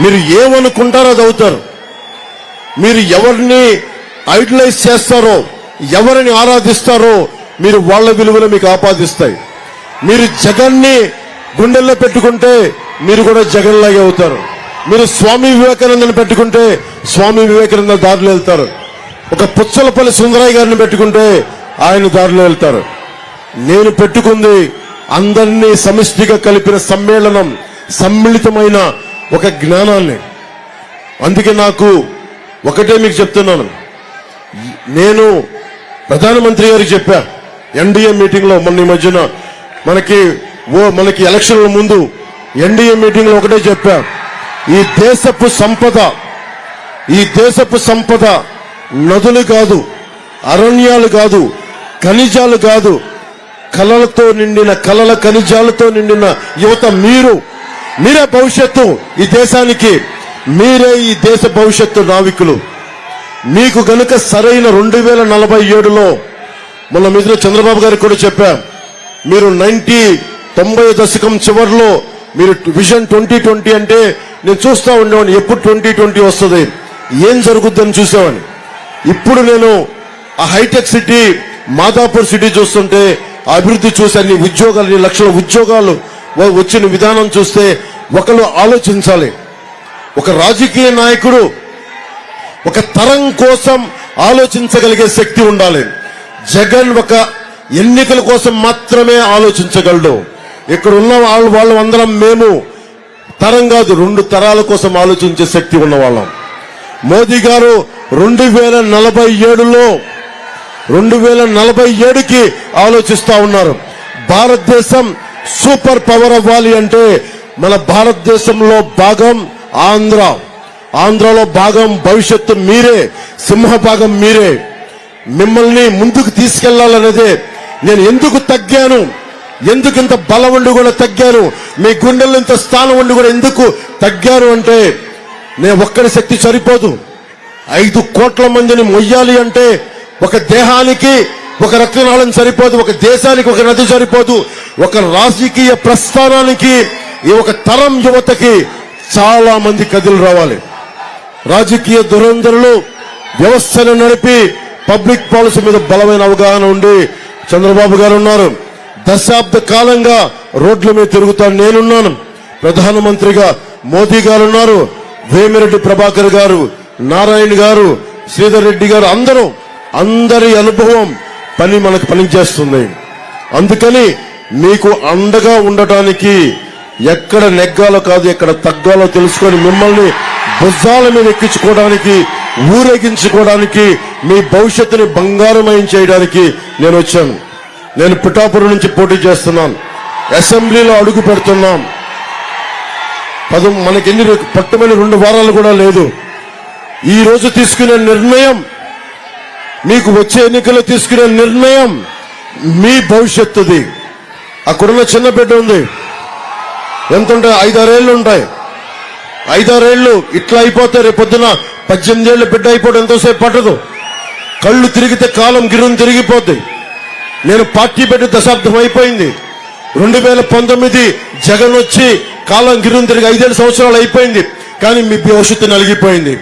మీరు ఏమనుకుంటారో అది అవుతారు. మీరు ఎవరిని ఐడలైజ్ చేస్తారో ఎవరిని ఆరాధిస్తారో మీరు వాళ్ళ విలువలు మీకు ఆపాదిస్తాయి. మీరు జగన్ని గుండెల్లో పెట్టుకుంటే మీరు కూడా జగన్ లాగే అవుతారు. మీరు స్వామి వివేకానందని పెట్టుకుంటే స్వామి వివేకానంద దారిలో వెళ్తారు. ఒక పుచ్చలపల్లి సుందరయ్య గారిని పెట్టుకుంటే ఆయన దారిలో వెళ్తారు. నేను పెట్టుకుంది అందరినీ సమిష్టిగా కలిపిన సమ్మేళనం సమ్మిళితమైన ఒక జ్ఞానాన్ని. అందుకే నాకు ఒకటే మీకు చెప్తున్నాను. నేను ప్రధానమంత్రి గారికి చెప్పా ఎన్డీఏ మీటింగ్లో మొన్న ఈ మధ్యన మనకి ఓ మనకి ఎలక్షన్ల ముందు ఎన్డీఏ మీటింగ్లో ఒకటే చెప్పా ఈ దేశపు సంపద ఈ దేశపు సంపద నదులు కాదు అరణ్యాలు కాదు ఖనిజాలు కాదు కళలతో నిండిన కళల ఖనిజాలతో నిండిన యువత మీరు మీరే భవిష్యత్తు ఈ దేశానికి మీరే ఈ దేశ భవిష్యత్తు నావికులు. మీకు గనుక సరైన రెండు వేల నలభై ఏడులో మొన్న మిత్రులు చంద్రబాబు గారికి కూడా చెప్పాం మీరు నైన్టీ తొంభై దశకం చివరిలో మీరు విజన్ ట్వంటీ ట్వంటీ అంటే నేను చూస్తూ ఉండేవాడిని ఎప్పుడు ట్వంటీ ట్వంటీ వస్తుంది ఏం జరుగుద్దని చూసేవాడిని. ఇప్పుడు నేను ఆ హైటెక్ సిటీ మాదాపూర్ సిటీ చూస్తుంటే అభివృద్ధి చూసే అన్ని ఉద్యోగాలు లక్షల ఉద్యోగాలు వచ్చిన విధానం చూస్తే ఒకరు ఆలోచించాలి. ఒక రాజకీయ నాయకుడు ఒక తరం కోసం ఆలోచించగలిగే శక్తి ఉండాలి. జగన్ ఒక ఎన్నికల కోసం మాత్రమే ఆలోచించగలడు. ఇక్కడ ఉన్న వాళ్ళు వాళ్ళం అందరం మేము తరం కాదు రెండు తరాల కోసం ఆలోచించే శక్తి ఉన్నవాళ్ళం. మోదీ గారు రెండు వేల నలభై ఏడులో రెండు వేల నలభై ఏడుకి ఆలోచిస్తా ఉన్నారు. భారతదేశం సూపర్ పవర్ అవ్వాలి అంటే మన భారతదేశంలో భాగం ఆంధ్ర. ఆంధ్రలో భాగం భవిష్యత్తు మీరే సింహ భాగం మీరే. మిమ్మల్ని ముందుకు తీసుకెళ్ళాలనేదే నేను ఎందుకు తగ్గాను? ఎందుకు ఇంత బలం ఉండి కూడా తగ్గాను? మీ గుండెల్లో ఇంత స్థానం ఉండి కూడా ఎందుకు తగ్గాను అంటే నేను ఒక్కడి శక్తి సరిపోదు. ఐదు కోట్ల మందిని మొయ్యాలి అంటే ఒక దేహానికి ఒక రక్తనాళం సరిపోదు ఒక దేశానికి ఒక నది సరిపోదు ఒక రాజకీయ ప్రస్థానానికి ఈ ఒక తరం యువతకి చాలా మంది కదిలి రావాలి. రాజకీయ దురంధరులు వ్యవస్థను నడిపి పబ్లిక్ పాలసీ మీద బలమైన అవగాహన ఉండి చంద్రబాబు గారు ఉన్నారు. దశాబ్ద కాలంగా రోడ్ల మీద తిరుగుతాను నేనున్నాను. ప్రధానమంత్రిగా మోదీ గారు ఉన్నారు. వేమిరెడ్డి ప్రభాకర్ గారు నారాయణ గారు శ్రీధర్ రెడ్డి గారు అందరూ అందరి అనుభవం పని మనకు పనిచేస్తుంది. అందుకని మీకు అండగా ఉండటానికి ఎక్కడ నెగ్గాలో కాదు ఎక్కడ తగ్గాలో తెలుసుకొని మిమ్మల్ని భుజాల మీద ఎక్కించుకోవడానికి ఊరేగించుకోవడానికి మీ భవిష్యత్తుని బంగారమయం చేయడానికి నేను వచ్చాను. నేను పిఠాపురం నుంచి పోటీ చేస్తున్నాను. అసెంబ్లీలో అడుగు పెడుతున్నాం. పద మనకి ఎన్ని పట్టుమని రెండు వారాలు కూడా లేదు. ఈ రోజు తీసుకునే నిర్ణయం మీకు వచ్చే ఎన్నికల్లో తీసుకునే నిర్ణయం మీ భవిష్యత్తుది. అక్కడున్న చిన్న బిడ్డ ఉంది. ఎంత ఉంటాయి ఐదారేళ్ళు ఉంటాయి. ఐదారేళ్ళు ఇట్లా అయిపోతే రేపు పొద్దున పద్దెనిమిది ఏళ్ళు బిడ్డ అయిపోవడం ఎంతోసేపు పట్టదు. కళ్ళు తిరిగితే కాలం గిరుని తిరిగిపోద్ది. నేను పార్టీ పెట్టి దశాబ్దం అయిపోయింది. రెండు వేల పంతొమ్మిది జగన్ వచ్చి కాలం గిరుని తిరిగి ఐదేళ్ళు సంవత్సరాలు అయిపోయింది. కానీ మీ భవిష్యత్తు నలిగిపోయింది.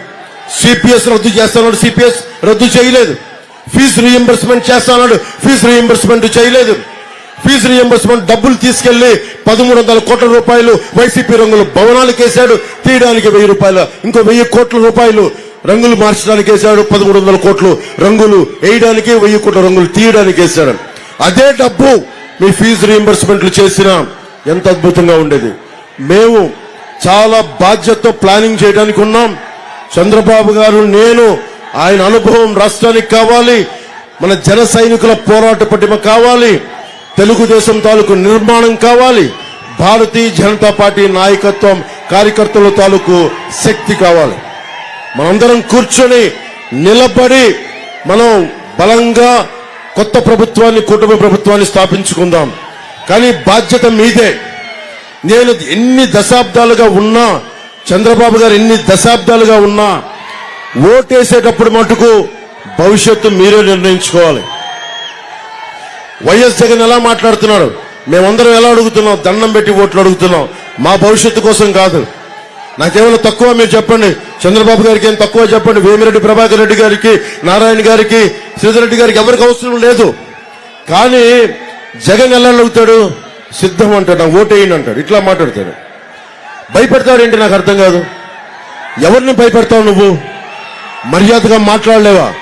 సిపిఎస్ రద్దు చేస్తాను సిపిఎస్ రద్దు చేయలేదు. ఫీజు రీఎంబర్స్మెంట్ చేస్తాడు ఫీజు రీఎంబర్స్మెంట్ చేయలేదు. ఫీజు రీఎంబర్స్మెంట్ డబ్బులు తీసుకెళ్ళి పదమూడు వందల కోట్ల రూపాయలు వైసీపీ రంగులు భవనాలకు వేశాడు. తీయడానికి వెయ్యి రూపాయలు ఇంకో వెయ్యి కోట్ల రూపాయలు రంగులు మార్చడానికి వేశాడు. పదమూడు వందల కోట్లు రంగులు వేయడానికి వెయ్యి కోట్ల రంగులు తీయడానికి వేశాడు. అదే డబ్బు మీ ఫీజు రీఎంబర్స్మెంట్లు చేసినా ఎంత అద్భుతంగా ఉండేది. మేము చాలా బాధ్యతతో ప్లానింగ్ చేయడానికి ఉన్నాం. చంద్రబాబు గారు నేను ఆయన అనుభవం రాష్ట్రానికి కావాలి. మన జన సైనికుల పోరాట పటిమ కావాలి. తెలుగుదేశం తాలూకు నిర్మాణం కావాలి. భారతీయ జనతా పార్టీ నాయకత్వం కార్యకర్తల తాలూకు శక్తి కావాలి. మనందరం కూర్చొని నిలబడి మనం బలంగా కొత్త ప్రభుత్వాన్ని కుటుంబ ప్రభుత్వాన్ని స్థాపించుకుందాం. కానీ బాధ్యత మీదే. నేను ఎన్ని దశాబ్దాలుగా ఉన్నా చంద్రబాబు గారు ఎన్ని దశాబ్దాలుగా ఉన్నా ఓటేసేటప్పుడు మటుకు భవిష్యత్తు మీరే నిర్ణయించుకోవాలి. వైఎస్ జగన్ ఎలా మాట్లాడుతున్నాడు? మేమందరం ఎలా అడుగుతున్నాం? దండం పెట్టి ఓట్లు అడుగుతున్నాం. మా భవిష్యత్తు కోసం కాదు. నాకేమైనా తక్కువ మీరు చెప్పండి. చంద్రబాబు గారికి ఏం తక్కువ చెప్పండి? వేమిరెడ్డి ప్రభాకర్ రెడ్డి గారికి నారాయణ గారికి శ్రీధర్ రెడ్డి గారికి ఎవరికి అవసరం లేదు. కానీ జగన్ ఎలా అడుగుతాడు? సిద్ధం అంటాడు నాకు ఓటేయండి అంటాడు. ఇట్లా మాట్లాడతాడు. భయపెడతాడేంటి నాకు అర్థం కాదు. ఎవరిని భయపెడతావు నువ్వు? మర్యాదగా మాట్లాడలేవా?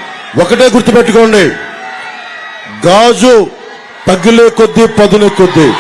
ఒకటే గుర్తుపెట్టుకోండి. గాజు తగ్గులే కొద్దీ పదునే కొద్దీ.